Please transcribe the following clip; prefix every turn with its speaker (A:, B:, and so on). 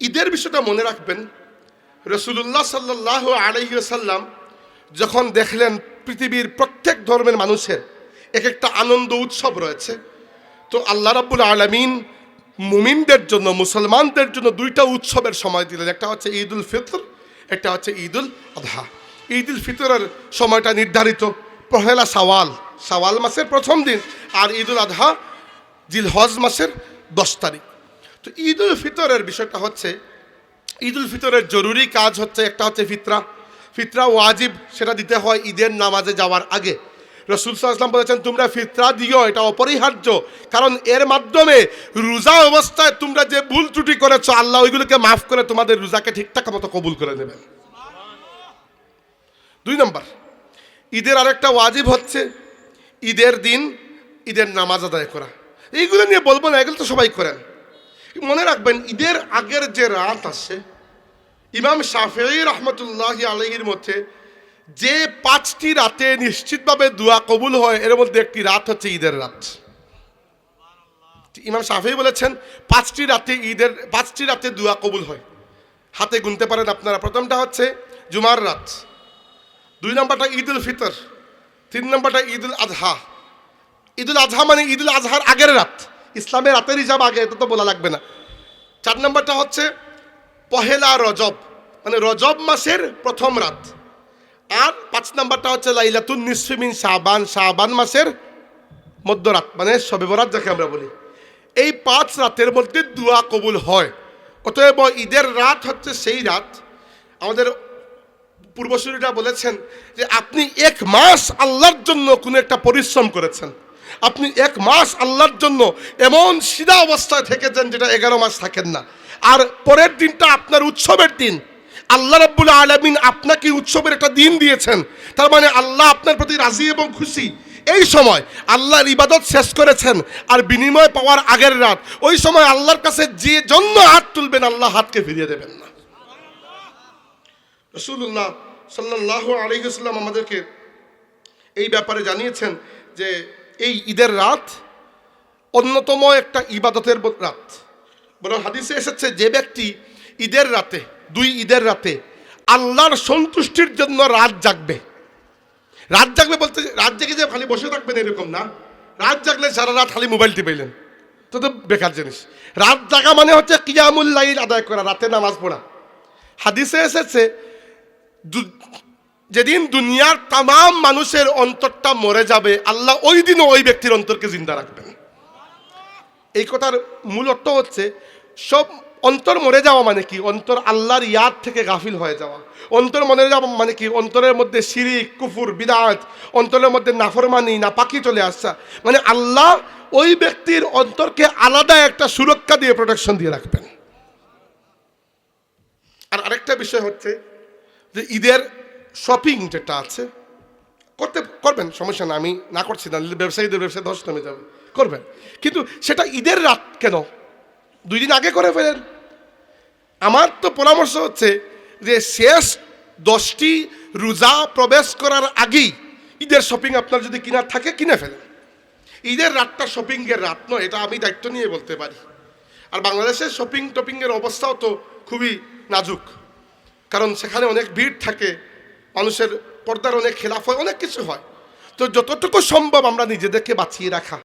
A: ঈদের বিষয়টা মনে রাখবেন রসুল্লাহ সাল্লাহ আলহিসাল্লাম যখন দেখলেন পৃথিবীর প্রত্যেক ধর্মের মানুষের এক একটা আনন্দ উৎসব রয়েছে, তো আল্লাহ রাব্বুল আলমিন মুমিনদের জন্য, মুসলমানদের জন্য দুইটা উৎসবের সময় দিলেন। একটা হচ্ছে ঈদ উল ফিতর, একটা হচ্ছে ঈদ উল আধহা। ঈদ উল ফিতরের সময়টা নির্ধারিত, পহেলা সাওয়াল সাওয়াল মাসের প্রথম দিন আর ঈদ উল আধহা জিল হজ মাসের দশ তারিখ। তো ঈদ উল ফিতরের বিষয়টা হচ্ছে ঈদ উল ফিতরের জরুরি কাজ হচ্ছে, একটা হচ্ছে ফিতরা। ফিতরা ওয়াজিব, সেটা দিতে হয় ঈদের নামাজে যাওয়ার আগে। রসুল সাল্লাম বলেছেন, তোমরা ফিতরা দিও, এটা অপরিহার্য। কারণ এর মাধ্যমে রোজা অবস্থায় তোমরা যে ভুল ত্রুটি করেছ, আল্লাহ ওইগুলোকে মাফ করে তোমাদের রোজাকে ঠিকঠাক মতো কবুল করে নেবেন। দুই নম্বর, ঈদের আরেকটা ওয়াজিব হচ্ছে ঈদের দিন ঈদের নামাজ আদায় করা। এইগুলো নিয়ে বলব না, এগুলো তো সবাই করেন। মনে রাখবেন, ঈদের আগের যে রাত আসে ইমাম শাফি রহমতুল্লাহ আলহির মধ্যে যে পাঁচটি রাতে নিশ্চিতভাবে দোয়া কবুল হয়, এর মধ্যে একটি রাত হচ্ছে ঈদের রাত। ইমাম শাফি বলেছেন, পাঁচটি রাতে ঈদের, পাঁচটি রাতে দোয়া কবুল হয়। হাতে গুনতে পারেন আপনারা। প্রথমটা হচ্ছে জুমার রাত। দুই নম্বরটা ঈদ উল ফিতর। তিন নম্বরটা ঈদ উল আজহা ঈদ উল আজহা মানে ঈদ উল আজহার আগের রাত। ইসলামের রাতের হিসাব আগে, এটা তো বলা লাগবে না। চার নম্বরটা হচ্ছে, পহেলা রজব মানে রজব মাসের প্রথম রাত। আর পাঁচ নম্বরটা হচ্ছে, লাইলাতুন নিসফিমিন শাবান শাবান মাসের মধ্যরাত মানে সবে বরাত যাকে আমরা বলি। এই পাঁচ রাতের মধ্যে দুয়া কবুল হয়। অতএব ঈদের রাত হচ্ছে সেই রাত। আমাদের পূর্বসূরীরা বলেছেন যে, আপনি এক মাস আল্লাহর জন্য কোনো একটা পরিশ্রম করেছেন। আপনি এক মাস আল্লাহর জন্য এমন সিধা অবস্থায় থেকেছেন যেটা এগারো মাস থাকেন না। আর পরের দিনটা আপনার উৎসবের দিন। আল্লাহ রাব্বুল আলমিন আপনাকে উৎসবের একটা দিন দিয়েছেন। তার মানে আল্লাহ আপনার প্রতি রাজি এবং খুশি। এই সময় আল্লাহর ইবাদত শেষ করেছেন আর বিনিময় পাওয়ার আগের রাত। ওই সময় আল্লাহর কাছে যে জন্য হাত তুলবেন, আল্লাহ হাতকে ফিরিয়ে দেবেন না। রসুল্লাহ সাল্লাহ আলহিহাল্লাম আমাদেরকে এই ব্যাপারে জানিয়েছেন যে এই ঈদের রাত অন্যতম একটা ইবাদতের রাত। বরং হাদিসে এসেছে যে ব্যক্তি ঈদের রাতে, দুই ঈদের রাতে আল্লাহর সন্তুষ্টির জন্য রাত জাগবে। রাত জাগবে বলতে রাত জেগে যে খালি বসে থাকবেন এরকম না। রাত জাগলে সারা রাত খালি মোবাইল টিপাইলেন তো তো বেকার জিনিস। রাত জাগা মানে হচ্ছে কিয়ামুল্লাইল আদায় করা, রাতে নামাজ পড়া। হাদিসে এসেছে যেদিন দুনিয়ার তাম মানুষের অন্তরটা মরে যাবে, আল্লাহ ওই দিনও ওই ব্যক্তির অন্তরকে জিন্দা রাখবেন। এই কথার মূল অর্থ হচ্ছে, সব অন্তর মরে যাওয়া মানে কি? অন্তর আল্লাহর ইয়াদ থেকে গাফিল হয়ে যাওয়া। অন্তর মরে যাওয়া মানে কি? অন্তরের মধ্যে শিরিক, কুফুর, বিদাত, অন্তরের মধ্যে নাফরমানি না পাখি চলে আসা। মানে আল্লাহ ওই ব্যক্তির অন্তরকে আলাদা একটা সুরক্ষা দিয়ে প্রোটেকশন দিয়ে রাখবেন। আর আরেকটা বিষয় হচ্ছে যে ঈদের শপিং যেটা আছে, করতে, করবেন, সমস্যা না আমি না করছি, না ব্যবসায়ীদের ব্যবসায় ধস নেমে যাবে, করবেন। কিন্তু সেটা ঈদের রাত কেন? দুই দিন আগে করে ফেলেন। আমার তো পরামর্শ হচ্ছে যে শেষ দশটি রোজা প্রবেশ করার আগেই ঈদের শপিং আপনার যদি কিনার থাকে, কিনে ফেলেন। ঈদের রাতটা শপিংয়ের রাত নয়, এটা আমি দায়িত্ব নিয়ে বলতে পারি। আর বাংলাদেশের শপিং টপিংয়ের অবস্থাও তো খুবই নাজুক। কারণ সেখানে অনেক ভিড় থাকে মানুষের পর্দার অনেক খেলাফ হয় অনেক কিছু হয়। তো যতটুকু সম্ভব আমরা নিজেদেরকে বাঁচিয়ে রাখা।